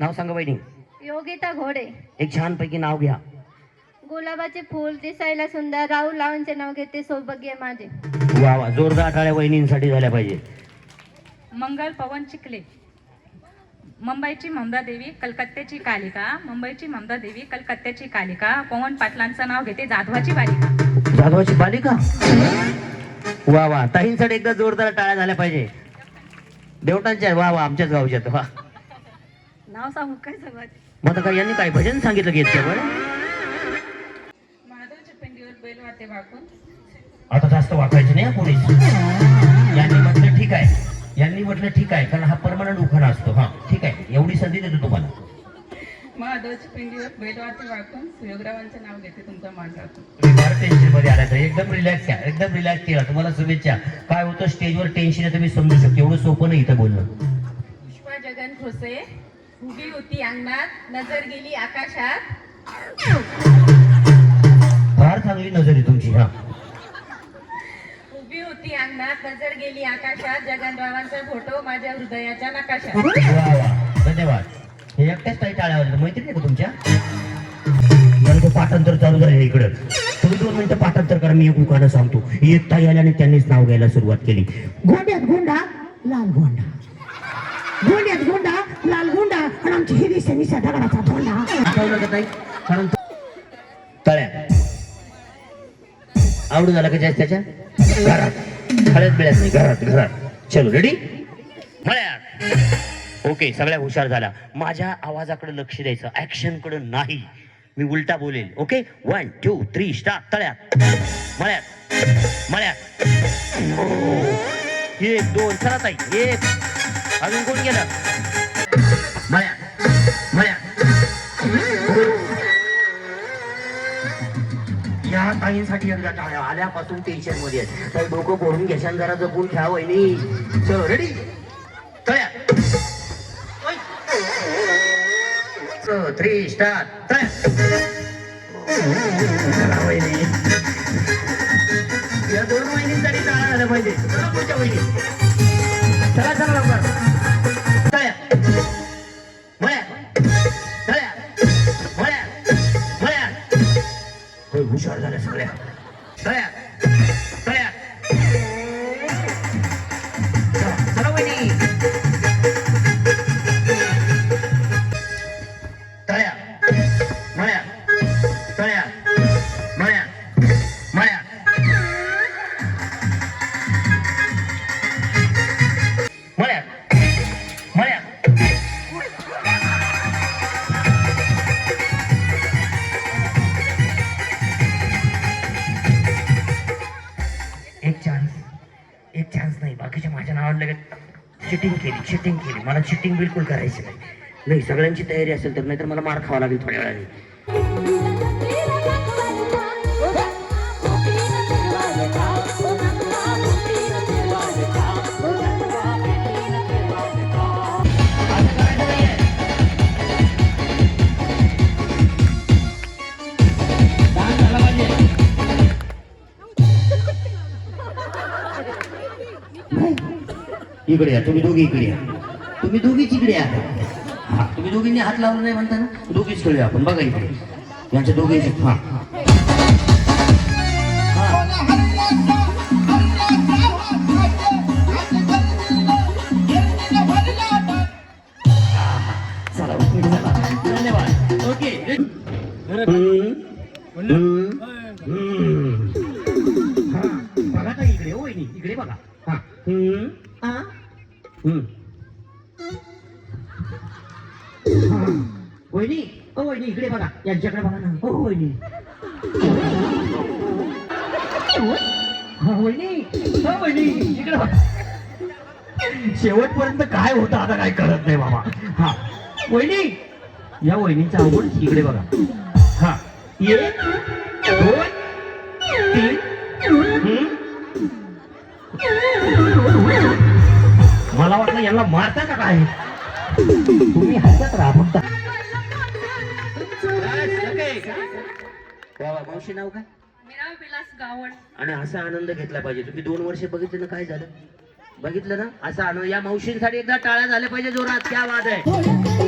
नाव सांगा वहिनी योगिता घोडे. एक छानपैकी नाव घ्या. गुलाबाचे फूल दिसायला सुंदर. राहुल लावांचे नाव घेते सौभाग्य माझे. वा वा जोरदार टाळ्या वहिनींसाठी झाल्या पाहिजे. मंगल पवन चिखले. मुंबईची ममता देवी कलकत्त्याची कालिका. मुंबईची ममता देवी कलकत्त्याची कालिका. पवन पाटलांचं नाव घेते जाधवाची बालिका. जाधवाची बालिका? वा वा ताईंसाठी एकदा जोरदार टाळ्या झाल्या पाहिजे. देवटांच्या वा वा आमच्याच गावच्या वा. नाव सांगू काय सांगत मग आता काय यांनी काय भजन सांगितलं की याच्यावर? महादेवच्या पिंडीवर बैल वाटे वाकून आता जास्त वाकायचं नाही पोलीस यांनी म्हटलं ठीक आहे. यांनी म्हटलं ठीक आहे कारण हा परमनंट उखाणा असतो. हा ठीक आहे. एवढी संधी देतो तुम्हाला. महादेवच्या पिंडीवर बैल वाटे वाकून सुयोगरावांचं नाव घेते तुमचा मान राखून तुम्ही फार टेन्शनमध्ये आला तर एकदम रिलॅक्स घ्या एकदम रिलॅक्स केला तुम्हाला शुभेच्छा. काय होतं स्टेजवर टेन्शन आहे तुम्ही समजू शकतो. एवढं सोपं नाही इथं बोलणं. पुष्पा जगन खोसे. उभी होती अंगणात नजर गेली आकाशात. फार चांगली नजर आहे तुमची हा. उभी होती अंगणात नजर गेली आकाशात. जगनरावांचा फोटो माझ्या हृदयाच्या नकाशात. वा वा. धन्यवाद. हे एकट्याच मैत्रीण आहे का तुमच्या? पाठांतर चालू झालं इकडं. तुम्ही दोन मिनिटं पाठांतर करा मी एक सांगतो. एक ताई आल्याने त्यांनीच नाव घ्यायला सुरुवात केली. गोंड्यात गोंडा लाल गोंडा. गोंड्यात गोंडा लाल नाही. का ताई कारण तळ्या. आवडू झाला का जास्त त्याच्या? घरात. खळ्यात मिळत नाही घरात घरात. चलो रेडी मळ्यात ओके सगळ्या हुशार झाल्या माझ्या आवाजाकडे लक्ष द्यायचं ऍक्शनकडे नाही. मी उलटा बोलेल okay one two three start तळ्यात. मळ्यात. मळ्यात. एक दोन चला ताई एक. अजून कोण गेलं? ताईंसाठी एकदा टाळ्या आल्यापासून टेन्शनमध्ये तर डोकं फोडून घेशान जरा जपून घ्या वहिनी. चल रेडी तळ्या थ्री स्टार तळ्या वहिनी. या दोन वहिनींसाठी टाळ्या झाल्या पाहिजे चला पुढच्या वहिनी. चला चला लवकर. चिटिंग केली चिटिंग केली. मला चिटिंग बिलकुल करायची नाही. नाही सगळ्यांची तयारी असेल तर नाहीतर मला मार खावा लागेल थोड्या वेळाने. इकडे या तुम्ही दोघी इकडे या. तुम्ही दोघीच इकडे या. हा तुम्ही दोघींनी हात लावला नाही म्हणता ना? दोघीच खेळूया आपण बघा इकडे. यांच्या दोघींचे हा. चला ओके, धन्यवाद. ओके. वहिनी ओ वहिनी इकडे बघा. यांच्याकडे बघा ना. हो वहिनी. वहिनी. हो वहिनी इकडे बघा. शेवटपर्यंत काय होतं आता काय कळत नाही बाबा. हा. वहिनी. या वहिनीच्या अवघड इकडे बघा. हा. एक दोन तीन. हम्म. मला वाटलं यांना मारता का काय? तुम्ही हसत राहा मावशी नाव काय? मीरा विलास गावण. आणि असा आनंद घेतला पाहिजे. तुम्ही दोन वर्ष बघितलं ना काय झालं? बघितलं ना? असा आनंद या मावशींसाठी एकदा टाळ्या झाल्या पाहिजे जोरात. क्या वाद आहे?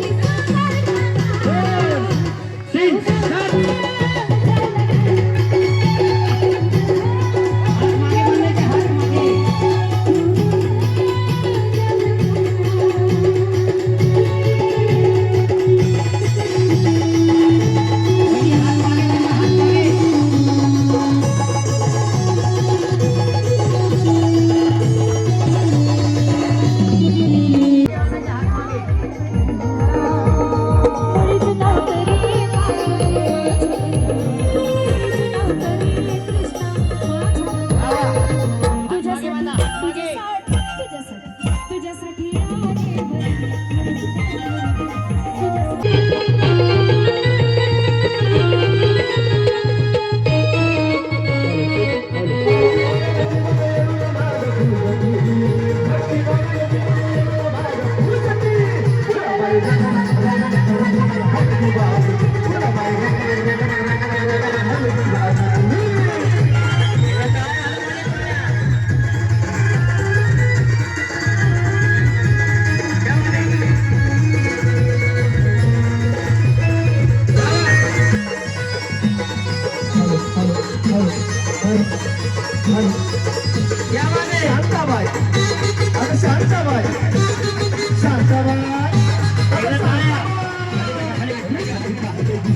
I'm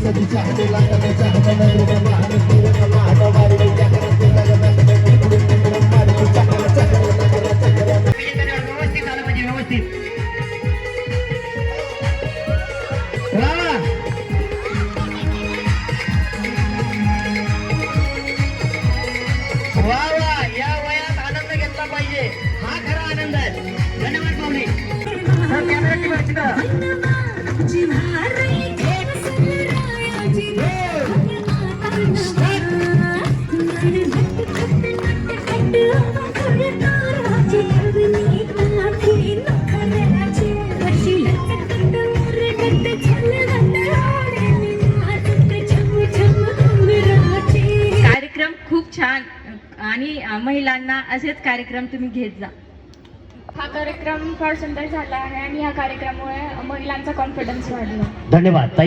सदीच्या हटेला कदाच्या हाताने महिलांना असेच कार्यक्रम तुम्ही घेत जा. हा कार्यक्रम फार सुंदर झाला आहे आणि या कार्यक्रमामुळे महिलांचा कॉन्फिडन्स वाढला. धन्यवाद.